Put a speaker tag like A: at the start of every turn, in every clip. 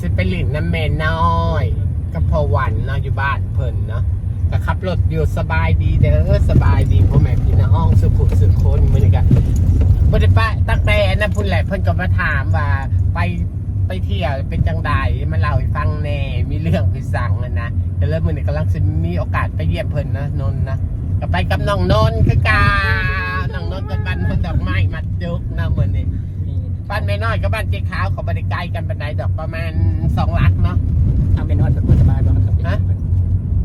A: สิไปหลินน้ำเมนน้อยกับพอวันเนาะอยู่บ้านเพิ่นเนาะก็ขับรถอยู่สบายดีเด้อสบายดีพ่อแม่พี่น้องสุขุสุขคนมือนี้ก็บ่ได้ไปตั้งแต่นั้นพุ่นแหละเพิ่นก็มาถามว่าไปไปเที่ยวเป็นจังใดมาเล่าให้ฟังแน่มีเรื่องไปสั่งอะนะแต่เริ่มมือนี้กำลังสิมีโอกาสไปเยี่ยมเพิ่นนะนนนะก็ไปกับน้องนนคือกาน้องนนกับบ้านเพิ่นดอกไม้มัดจุกนะมือนี้ บ้านแม่น้อยกับบ้านเจ๊ขาวเขาบริไกลกันบันไดดอกประมาณสองลักเนาะ
B: ทำเป็นนอดเป็นคนสบายบ้างครับ
A: ฮะ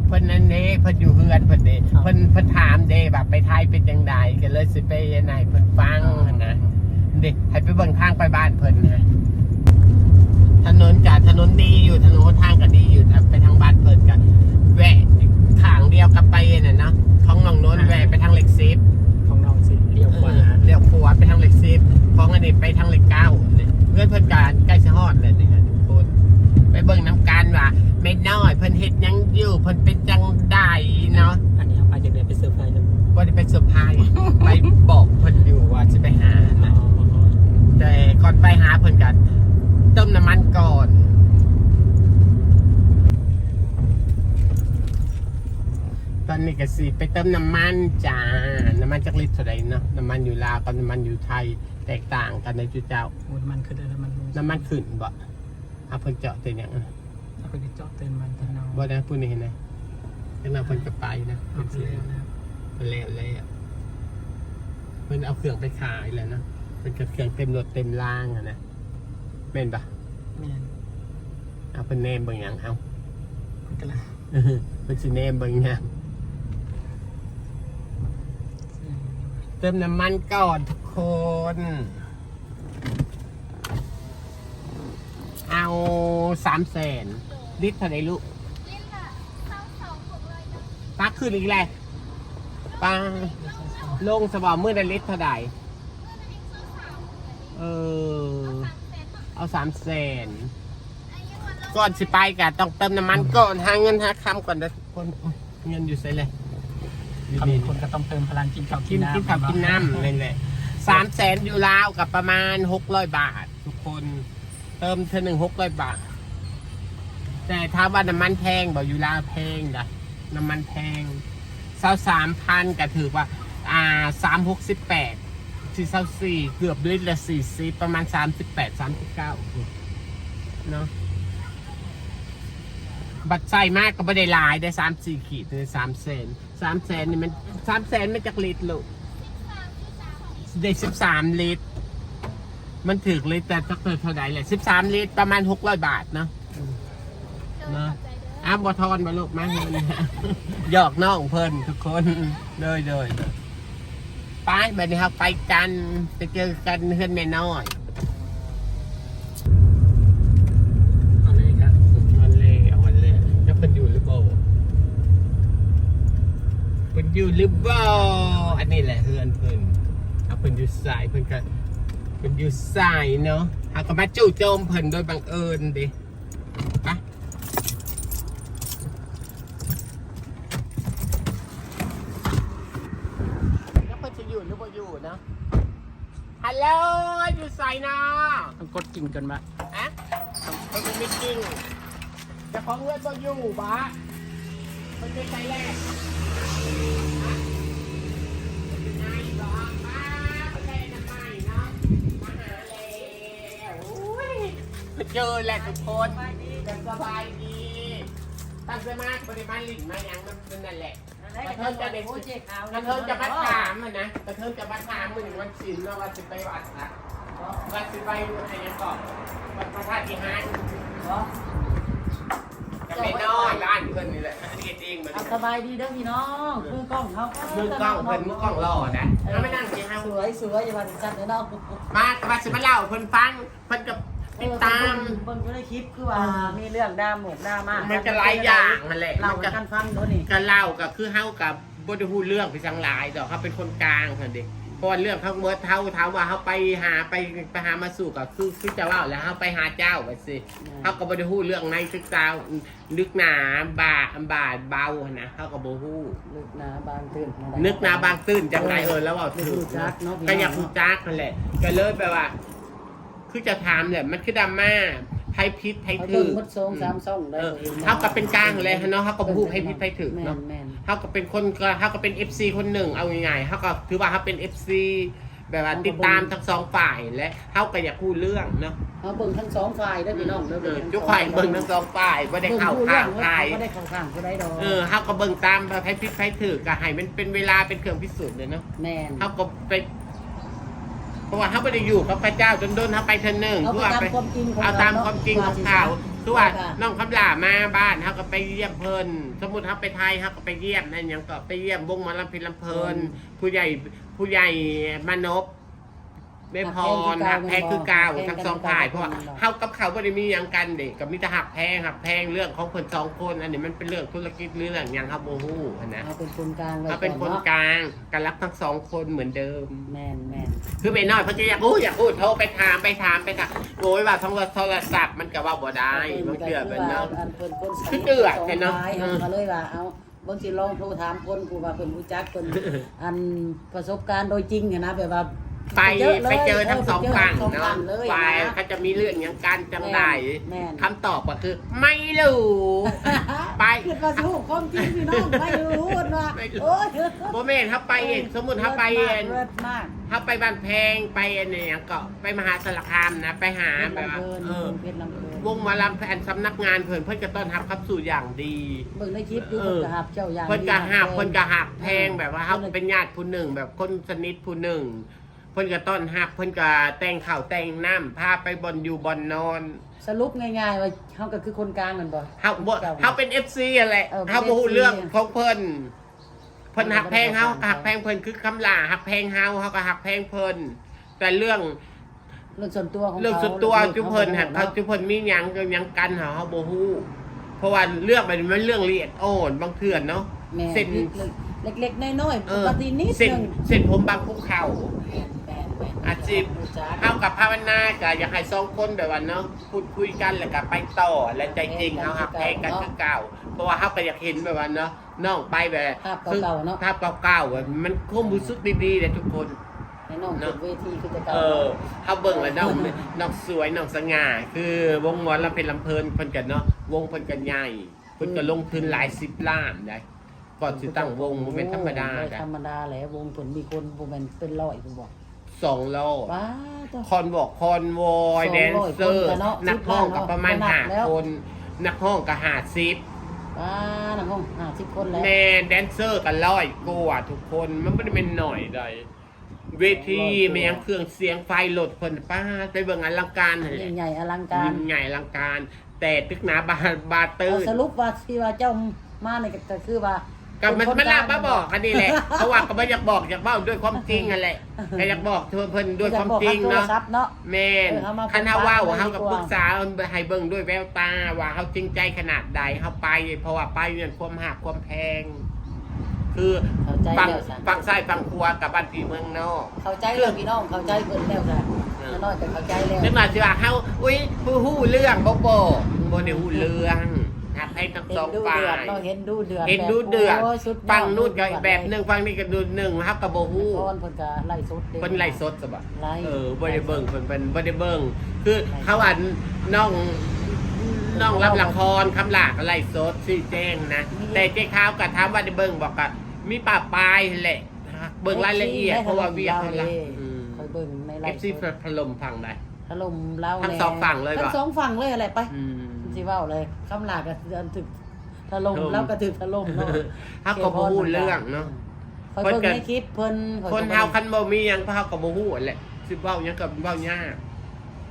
A: เพิ่นนั่นเด้เพิ่นอยู่เฮือนเพิ่นเด้
B: ครับ
A: เพิ่นเพิ่นถามเด้แบบไปไทยเป็นจังใดก็เลยสิไปยังไงเพิ่นฟังนะเด็กให้ไปเบิ่งทางไปบ้านเพิ่นนะถนนจากถนนดีอยู่ถนนหนทางก็ดี ก่อน ตอนนี้ก็สิไปเติมน้ำมันจ้า น้ำมันจากลิตรเท่าไหร่เนาะ น้ำมันอยู่ลาวกับน้ำมันอยู่ไทยแตกต่างกันในจุดเจ้า
B: โอ้ยมันขึ้นได้แล้วมันลง
A: น้ำมันขึ้นบ่เอาเพิ่นเจาะเป็นหยัง
B: เอาไปเจาะเติมมันทางน้อง
A: บ่ได้พูดนี่เห็นไหมจังนั้นเพิ่นก็ไปนะ
B: เอา
A: เพิ่น
B: ไป
A: สิ
B: แล้วนะครับ
A: เพิ่นแล้วแล้วเพิ่นเอาเครื่องไปขายแล้วนะเพิ่นก็เครื่องเต็มรถเต็มล่างอะนะแม่นปะ
B: แม่น
A: เอาเพิ่นเนมเบิ่งหยังเอา
B: มันก็ละ
A: เพิ่นสิเนมเบิ่งหยังเติมน้ำมันก่อนทุกคน เอาสามแสนลิตรเท่าไหร่ลูก
C: ลิ้นละเศร้าสองผมเลยนะ
A: ปักขึ้นอีกแล้วปังลงสบอมือได้ลิตรเท่าไหร่
C: เมื่อนั้นเองซื้อสาว เลย
A: เออ
C: สามแสนหมด
A: เอาสามแสน
C: ไอ้ยังวันลง
A: ก่อนสิไปกะต้องเติมน้ำมันก่อนหาเงินหาคำก่อนนะทุกคนโอ๊ยเงินอยู่ใส่เลยอยู่
B: ทำ
A: นี่
B: คนก็ต้องเติมพลังกินข้าว
A: กิ
B: กิ
A: น
B: นน้ำ
A: กินข้าวกินน้ำเลยแหละสามแสนอยู่ลาวกับประมาณหกร้อยบาท ทุกคน เติมเท่าหนึ่งหกร้อยบาท แต่ถ้าว่าน้ำมันแพงบอกอยู่ลาวแพงจ้ะน้ำมันแพงเศร้าสามพันก็ถือว่า อ่าสามหกสิบแปด สี่เศร้าสี่เกือบลิตรละสี่สิบประมาณสามสิบแปดสามสิบเก้าเนาะบัตรใส่มากก็ไม่ได้ลายได้สามสี่ขีดได้สามเซนสามแสนนี่มันสามแสนไม่จากลิตรลูกได้สิบสามลิตร มันถึกลิตรแต่สักเท่าไหร่แหละสิบสามลิตรประมาณหกร้อยบาทเนาะ
C: เนขอบใจเด้อ
A: อ้าวบอทอนมาลูกมาเงินหยอกน้องเพิ่นทุกคนเลยเลย ไปบัดนี้ครับไปกันไปเจอกันเพื่อนแม่น้อย
B: เอาเลยครับ
A: วันเล่เอาวันเล่แล้วเพิ่นอยู่หรือเปล่าเพิ่นอยู่หรือเปล่าอันนี้แหละเพื่อนเพิ่นเอาเพิ่นอยู่สายเพิ่นก็เพิ่นอยู่สายเนาะหาก็มาจู่โจมเพิ่นโดยบังเอิญดิไปแล้วเพิ่นจะอยู่หรือบ่อยู่เนาะ ฮัลโหลอยู่สายเนาะ
B: ต้องกดกิ่งกันมา
A: ฮะมันเป็นไม่จริงเจะของเงินต้องอยู่บ้ามันเป็นใจแรกฮะเป็นไงบอกมาเป็นไงทำไมเนาะมาหาแล้วอุ้ยมาเจอแหละทุกคนกันสบายดี ตั้งใจมากปริมาณลิ่นมาอย่างมันเป็นนั่นแหละ กระเทินจะเด็กกระเทินจะมาถามอะนะกระเทินจะมาถามมึงวันศิลป์ว่าวันสิไปวัดนะวันสิไปอะไรยังก่อนวันพระธาตุที่ห้างจะไม่น้อยร้านเพิ่นนี่แหละอันนี้เองเหมือน
D: เอาสบายดีเด้อพี่น้องมือกล้องเขา
A: มือกล้องเพิ่นมือกล้องรอนะถ้าไม่นั่งที่ห้าง
D: สวยสวยอย่ามาถึงจันเด้อน้อง
A: มามาสิมาเล่าเพิ่นฟังเพิ่นกับ ติดตาม
D: เบิ่งอยู่ในคลิปคือว่ามีเรื่องดราหมกดรามา
A: มั
D: มัน
A: ก็หลายอย่างนั่นแหละ
D: เรา
A: มัน
D: กั
A: ก็
D: นกันฟังโดนนี่
A: ก็เล่าก็คือเฮากับบ่ได้ฮู้เรื่องไปสังหลายดอกเขาเป็นคนกลางเพิ่นเด้เพราะว่าเรื่องเขาเมื่อเท่าถามว่าเฮาไปหาไปไปหามาสู่ก็คือคือจะเล่าแล้วเฮาไปหาเจ้าว่าสิเฮาก็บ่ได้ฮู้เรื่องในศึกษาลึกหนาบาบาดเบานะเฮาก็บ่ฮู้
D: นึกนาบางตื่น
A: นึกนาบางตื้นจังไรเออแล้วว่า
D: ไม่รู้จักเนาะพี่
A: ก็อยากรู้จักนั่นแหละก็เลยแปลว่า คือจะถามเนี่ยมันคือดราม่าไผผิดไผ
D: เขา
A: ถู
D: เบิ่ง
A: ก
D: หมดสองสามช่องได้
A: เออ
D: บ่ห็น
A: เฮาก็เป็นกลางเลยเนาะเฮาก็บ่ฮู้ไผผิดไผถูก
D: แม่
A: เนาะ
D: นแม่น
A: เขาก็เป็นคนก็เขาก็เป็น FC คนหนึ่งเอาง่ายๆเขาก็ถือว่าเขาเป็น FC แบบว่าติดตามทั้งสองฝ่ายและเขาก็อยากพูดเรื่องเนาะ
D: เขาเบิ่งทั้งสองฝ่ายเด้อพี่น้องเด้อ
A: เออ
D: ทั้ง
A: ทุกฝ่ายเบิ่งทั้งสองฝ่ายไม่ได้เข้าข้างใคร
D: บ่ได้เข้าข้างผู้ใดดอก
A: เออเขาก็เบิ่งตามแบบให้พิษให้ถือก็ให้มันเป็นเวลาเป็นเครื่องพิสูจน์เลยเนาะ
D: แม่น
A: เขาก็ไป เพราะว่าเขาไม่ได้อยู่กับพระเจ้าจนโดนเขาไปเทอหนึ่ง
D: เอา
A: คือ
D: ไป
A: ว่า
D: ตาม
A: ไป
D: ความจริงของ
A: เอาตาม
D: เนะ
A: ความจริงของเขาคือว่าน้องคำลามาบ้านเขาก็ไปเยี่ยมเพลินสมมติเขาไปไทยเขาก็ไปเยี่ยมนั่นหยังก็ไปเยี่ยมวงหมาลำพินลำเพลินผู้ใหญ่ผู้ใหญ่มานพ ไม่พรหักแพงคือเกาวทั้งสองฝ่ายเพราะว่าเขากับเขาไม่ได้มีหยังกันเด็กกับมิตรหักแพงหักแพงเรื่องของคนสองคนอันนี้มันเป็นเรื่องธุรกิจเรื่องหยังครับโมฮู้อะนะ
D: เอาเป็นคนกลางไว้
A: เขาเป็นคน
D: ก่อะ
A: กลางกันรักทั้งสองคนเหมือนเดิม
D: แม่นแม่น
A: คือไม่น้อยเพราะจะอยากพูดอยากพูดโทรไปถามไปถามไปถามโอ้ยว่าโทรศัพท์มันก็ว่าบ่ได้มันเกลือเป็นเนาะ
D: อันเพิ่นคนสนิท
A: คือเดือดแค่เนาะ
D: สองฝ่ยเอามาเลยว่าเอาเบิ่งสิลองโทรถามคนกูว่าเพิ่นรู้จักเพิ่นอันประสบการณ์โดยจริงอะนะแบบว่า
A: ไป
D: ยะลย
A: ไปเจอทั้งสองฝั่ง
D: ไปเจอทั้
A: เนาะ
D: งสองฝั่งเลย
A: ไป
D: นะ
A: เขาจะมีเรื่องอย่างกันจังได้
D: แม่น
A: คำตอบก็คือ ไม่รู้ ไป
D: คิดว่าสู้ความจริงพี่น้องไม่รู้ว่า
A: ไม่รู้
D: โอ้ย
A: โบเมนเขาไปเองสมมุติเขาไปเอง
D: เลิศมาก
A: เขาไปบ้านแพงไปอันเนี่ยก็ไปมหาสารคามนะไปหา
D: เลิศ
A: แบบ
D: ลำ
A: ว่า
D: เพลิน
A: เออ
D: เพชรลำเพลิน
A: วงหมาลำแผนสำนักงานเพิ่นเพิ่นก็ต้อนรับครับสู่อย่างดี
D: เบิ่งในคลิปอยู่
A: เอ
D: เพิ่น
A: อ
D: ก็หับเจ้าอย่าง
A: เพิ่นก็หับ
D: ดี
A: เพิ่นก็หับแพง
D: เออ
A: แบบว่าเขาเป็นญาติผู้หนึ่งแบบคนสนิทผู้หนึ่ง เพิ่นก็ต้อนหับเพิ่นก็แต่งข้าวแต่งน้ำพาไปบอนอยู่บอนนอน
D: สรุปง่ายๆว่าเฮาก็คือคนกลางนั่นบ่
A: เฮาบ่เฮาเป็น FC อะแหละ
D: เออเป็น
A: เฮาบ่ฮู้
D: FC
A: เรื่องของเพิ่นเพิ่น
D: เออ
A: หักแพงเฮา
D: บ่ได้
A: หักแพงเพิ่นคือคำลาหักแพงเฮาเฮาก็หักแพงเพิ่นแต่เรื่อง
D: เรื่องส่วนตัวของ
A: เรื่อง
D: ขา
A: ส่วนตัวจุเพิ่นหัก
D: เนาะ
A: เขาจุเพิ่นมีหยังก็หยังกันเฮาเฮาบ่ฮู้เพราะว่าเรื่องมันมันเรื่องละเอียดอ่อนบางเทื่อเนาะ
D: แม่
A: เส้น
D: เล็กๆน้อย
A: เอ
D: ๆ
A: อ
D: ปฏินิด
A: เส้น
D: นึง
A: เส้นผมบางภูเขา
D: แม่นแม่นแม่น
A: อาชีพ
D: รู้จัก
A: เฮากับภาวนาก็อยากให้สองคนแบบว่าเนาะพูดคุยกันแล้วก็ไปต่อและใจจริงเฮาหักแพงกันคือเก่าเพราะว่าเฮาก็อยากเห็นแบบว่าเนาะน้องไปแบบ
D: ภาพเก่าๆเนาะ
A: ภาพเก่าๆอะมันคงรู้สึกดีๆเลยทุกคน
D: ให้น้องขึ้นเวทีคือจะเก่า
A: เออเฮาเบิ่งแล้วน้องน้องสวยน้องสง่าคือวงหมอลำเป็นลำเพลินเพิ่นกันเนาะวงเพิ่นกันใหญ่เพิ่นก็ลงทุนหลายสิบล้านได้ ก่อนสิตั้งวงบ่แม่นธรรมดา
D: โอ้ย
A: จ้ะ
D: ธรรมดาแหละวงเพิ่นมีคนบ่แม่นเป็นร้อยผมบอก
A: สองรอบ
D: ว้าตัว
A: คอนบอกคอนวอย
D: สองร้อย
A: แดนเซอร์
D: คนกันเนาะ
A: นักห้องกับประมาณ
D: สิบล้า
A: ห้าน
D: เนาะแล้ว
A: คน นักห้องกับหาซิป
D: ว้านักห้อง50คนแล้ว
A: แม่แดนเซอร์กับร้อยกว่าทุกคนมันไม่ได้เป็นหน่อยใดเวทีแม่งเครื่องเสียงไฟโหลดคนป้าไปเบิ่งอลังการนั่นแหละ
D: ยิ่งใหญ่อลังการ
A: ยิ่งใหญ่อลังการ แต่ตึกหนาบาบาตื้
D: เอา
A: น
D: สรุปว่าที่ว่าเจ้ามานี่ก็ก็คือว่า
A: ก็มัน
D: เป็ค
A: มันลาบ
D: กล
A: มาบอกกันนี่แหละเพราะว่าก็ไม่อยากบอกอยากเบ้าด้วยความจริงนั่นแหละก็อยากบอกเธอเพิ่นด้วยความจริง
D: อยกบอกท
A: เนาะ
D: โทศัพท์เนาะ
A: แม่น
D: เออเอามา
A: คันเฮาเว้า
D: ปรึกษา
A: เฮากับ
D: ดีกว่า
A: ปรึกษาให้เบิ่งด้วยแววตาว่าเฮาจริงใจขนาดใดเฮาไป เพราะว่าไปเนี่ยความหักความแพง คือ
D: เข้าใจ
A: ฝั่ง
D: แล้วจ้ะ
A: ฝั่งซ้ายฝั่งขวากับบ้านพี่เมืองนอก
D: เข้าใจเรื่องพี่น้องเข้าใจเพิ่นแล้วจ้ะ
A: เออ
D: น้อยแต่เข้าใจแล้ว
A: นึกมาสิว่าเฮาอุ้ยผู้ฮู้เรื่องบ่บอกบ่ได้ฮู้เรื่อง หักให้ทั้ง
D: เห็
A: ส
D: น
A: อง
D: ดู
A: ฝ่า
D: เดือด
A: ย
D: เนาะเห็นดูเดือด
A: เห็นดูเดือด
D: โยสุยอ
A: ฝั่งนู้นก็
D: เดือด
A: แบบหนึงฝั่งนี้ก็ดูหนึ่งเฮาก็บ่ฮู้
D: พรเพิ่นก็ไล่สดด้
A: เพิ่นไล่สดซะบ่
D: ไล่
A: เออบ่ได้เบิ่งเพิ่นเป็นบ่ได้เบิ่งคือเขาอันน้องน้องรับละครคำหลากอะไรสดซี่แจ้งนะ แต่เจ๊ขาวก็ถามว่าได้เบิ่งบอกก็มีป่าปลายแหละเบิ่งรายละเอียดเพราะว่าเวียกเขาละอืม
D: คอยเบิ่งในไลฟ์
A: FC ถล่มฟังได้
D: ถล่มเรา
A: ทั้งสองฝั่งเลยเหรอ
D: ทั้งสองฝั่งเลยอะไรไป
A: อืม
D: สิเว้าเลยคำลาก็เดินถึกถล่ม
A: ถล่ม
D: เราก็ถึกถล่มเนาะ
A: เฮาก็บ่ฮู้เรื่องเนาะ
D: คอยเบิ่งในคลิปเพิ่นข้อย
A: คน
D: ก็
A: เฮาคันบ่มีหยังเฮาก็บ่ฮู้แหละสิเว้าหยังก็เว้ายาก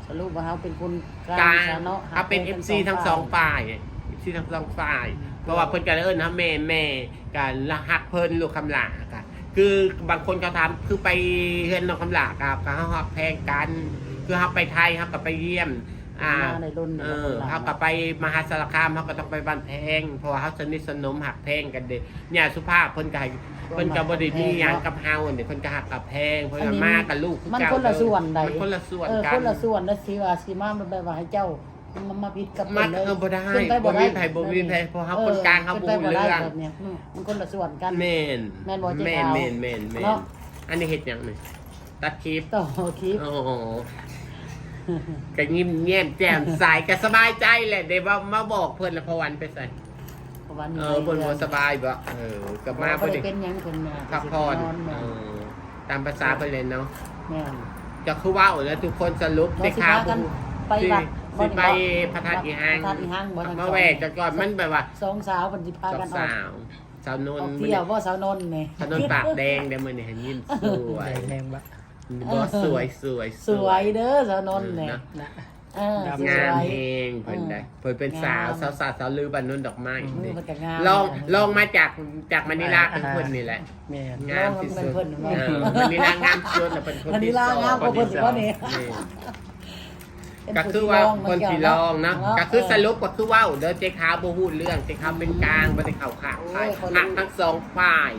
D: สรุปว่าเฮาเป็นคนก
A: ก
D: ลา
A: ลางง
D: ซะเนาะ
A: เอาเป็น FC ทั้งสองฝ่าย FC ทั้งสองฝ่าย เพราะว่าเพิ่นก็เอิ้นนะแม่แม่กันละหักเพิ่นลูกคำหลากันคือบางคนเขาทำคือไปเฮือนน้องคำหลากับเขาหักแพงกัน คือเขาไปไทยเขาก็ไปเยี่ยม อ่า
D: มาในรุ่น
A: เออเขาก็ไปมหาสารคามเขาก็ต้องไปบ้านแพงเพราะว่าเขาสนิทสนมหักแพงกันเด็เนี่ยสุภาพเพิ่นก็ให้เพิ่นก็บ่ได้มีหยังกับเฮาเนี่ยเพิ่นก็หักกับแพงเพิ่นก็มากับลูกอ
D: มัน
A: เก่า
D: คนละส่วนใด
A: มันคนละส่วน
D: เออ
A: กั
D: คนนละส่วนแล้วสิว่าสิมาแบบว่าให้เจ้ามันมาผิดกับ
A: มา
D: เพิ่นเลย
A: เออบ่ได้
D: เป็นไป
A: บ่มี
D: ด้
A: ไผบ่มีไผเพราะเขาคนกลางเขา
D: ป็
A: บ่
D: นไป
A: รู้
D: ได้
A: เรื่อง
D: แบบเนี้ยอืมมันคนละส่วนกัน
A: แม่น
D: แม่นบ่เจ๊
A: แม่น
D: ขาว
A: แม่นแม่นแม่น
D: เนาะ
A: อันนี้เฮ็ดหยังนี่ตัดคลิป
D: ต่อคลิป
A: โอ้โห ก็ยิ้มแย้มแจ่มใสก็สบายใจแหละเดี๋ยวว่ามาบอกเพิ่นละพอวันไปใส่
D: เพราะวัน
A: เออเพิ่นบ่สบายบ่เออก็มา
D: บ่
A: เพิ่น
D: ได้
A: ได้
D: เป็นหยังเพิ่นน่ะ
A: พักผ่อน
D: สิไป
A: เอ
D: แม่
A: อตามภาษาเพิ่นเลยเนาะ
D: แม่น
A: ก็คือว่าแล้วทุกคนสรุป
D: บ่
A: ได้
D: สิ
A: ข่าว
D: พากัน
A: บ่
D: ไปวัด
A: สิไป
D: บ่
A: พระธาตุอีหัง
D: พระธาตุอีหังบ่ทั้ง
A: มาแหวกกันก่อนมันแบบว่า
D: สองสาวเพิ่นสิพา
A: สอ
D: กั
A: ง
D: นออก
A: สาวสาวน
D: อนอก
A: ท์
D: เที่ยวบ่สาวนนท์นี่
A: ถนนปากแดงเดี๋ยวมื้อนี้เห็นยิ้มสวย
B: แรงบะ
A: บ่สวยสวย
D: สวยเด้อสาวนนท์นี่
A: เออนะ
B: นะ
D: เออส
A: งาม
D: วย
A: เองเพิ่นได้เพิ่นเป็นสาว
D: งาม
A: สาวสาวสาวลือบ้านนนดอกไม้
D: มือ
A: นี่
D: มันก็งาม
A: ลองลองมาจากจากมะนิลาเป็นเพิ่นนี่แหละ
B: แม่น
A: งามที่สุด
D: ลองมาเป็นเพิ่น
A: เออมะนิลางามสุดแล้วเป็นคน
D: มะนิ
A: ที่
D: ลา
A: สอง
D: งามกว่าเพิ่นสิว่านี่
A: นี่ก็คือว่าคนที่ลองนะก็คือสรุปก็คือว่าเด้อเจ๊ขาวบ่ฮู้เรื่องเจ๊ขาวเป็นกลางบ่ได้เข้าข้างใครหักทั้งสองฝ่าย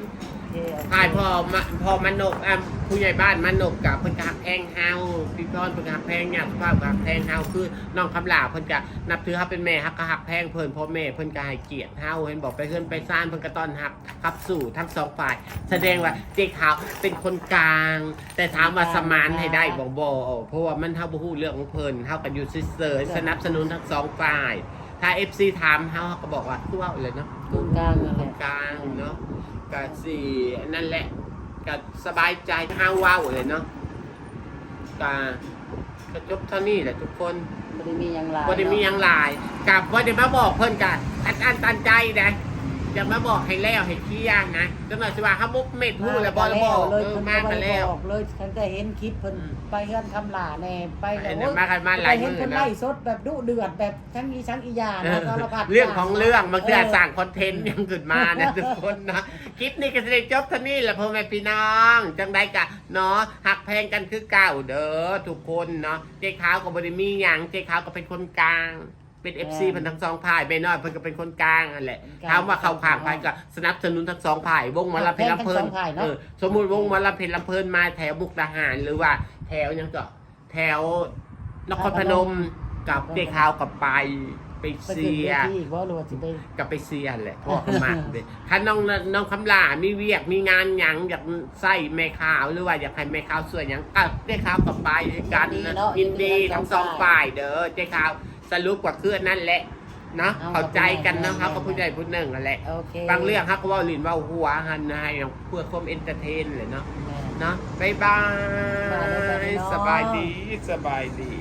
A: พายพอมพอมันนกอะผู้ใหญ่บ้านมันนกกับเพิ่นกหักแพงเฮาพี่พรเพิ่นกหักแพงญาติสุภาพก็หักแพงเฮาคือน้องคำลาเพิ่นก็นับถือเฮาเป็นแม่ฮักก็หักแพงเพิ่นพ่อแม่เพิ่นก็ให้เกียรติเฮาเห็นบอกไปเฮือนไปซ่านเพิ่นก็ต้อนรับครับสู่ทั้งสองฝ่าย แสดงว่าเจ๊ขาวเป็นคนกลาง แต่ถามว่าสมานให้ได้บ่บ่เพราะว่ามันเฮาบ่ฮู้เรื่องของเพิ่นเฮาก็อยู่เฉยๆสนับสนุนทั้งสองฝ่ายถ้า FC ถามเฮาเฮาก็บอกว่าคือว่าเลยเนาะ
D: ตรงกลางนั่นแหละ
A: กลางเนาะ ก็สี่นั่นแหละก็สบายใจห้าวว้าวเลยเนาะก็ก็จบเท่านี้แหละทุกคน
D: บ่ได้มีหยังหลาย
A: ว่าได้มีหยังหลายกับว่าได้มาบอกเพิ่นกันอันอันตันใจนะ จะมาบอกให้แล้วให้เคลียร์นะจนหน่อยสิว่าเขามุกเม็ดพูดแล้วบอลบอก
D: เลย
A: เออ
D: เพิ่น
A: มา
D: ก็
A: กัน
D: บ่ได้
A: แล้ว
D: บอกเลยฉันก็เห็นคลิปเพิ่น
A: อืม
D: ไปเฮือนคำหลาแน่ไป
A: ไป
D: โอ้
A: เนี่ย
D: ย
A: มากันมาหลาย
D: ไปเห็น
A: มื้อ
D: เพิ่น
A: นะ
D: ไล่สดแบบดุเดือดแบบทั้งอีทั้งอีหยา
A: เอ
D: นะ
A: อ
D: สารพัด
A: เรื่องของเรื่องมันคือ
D: เสั่
A: งคอนเทนต์ยังขึ้นมานะทุกคนนะคลิปนี้ก็จะได้จบเท่านี้แหละพ่อแม่พี่น้อง จังได้กะเนาะหักแพงกันคือเก่าเด้อทุกคนเนาะเจ๊ขาวกับบริมีหยังเจ๊ขาวก็เป็นคนกลาง เป็นเอฟซีเพิ่นทั้งสองฝ่ายเบน้อยเพิ่นก็เป็นคนกลางนั่นแหละถามว่าเข้าข้างฝ่ายก็สนับสนุนทั้งสองฝ่ายวงหมอลำเพลินลำเพลิน
D: ทั้งสองฝ่ายเนอะ
A: เออสมมุติวงหมอลำเพลินลำเพลินมาแถวมุกดาหารหรือว่าแถวหยังก็แถวนครพนมกับเจ๊ขาวกับไปไป
D: ไปขึ้น
A: เสีย
D: เวทีบ่รู้ว่าสิไป
A: กับไปเซียนแหละเพราะว่อเขามากเลยถ้าน้องน้องคำลามีเวียกมีงานหยังอยากใส่แม่ขาวหรือว่าอยากให้แม่ขาวสวยหยังก็เจ๊ขาวกับไปด้วยกันนะยินดีทั้งสองฝ่ายเด้อเจ๊ขาว สรุปกว่าคือนั่นแหละเนาะเข้าใจกันเนาะเขาก็ผู้ใหญ่ผู้หนึ่งนั่นแหละ
D: โอเค
A: บางเรื่องเขาก็เว่าลินเว่าหัวหันนะให้เพื่อความเอนเตอร์เทนเลยเนาะ
D: แม่
A: เนาะบ๊ายบาย
D: บ๊ายบาย
A: สบายดีสบายดี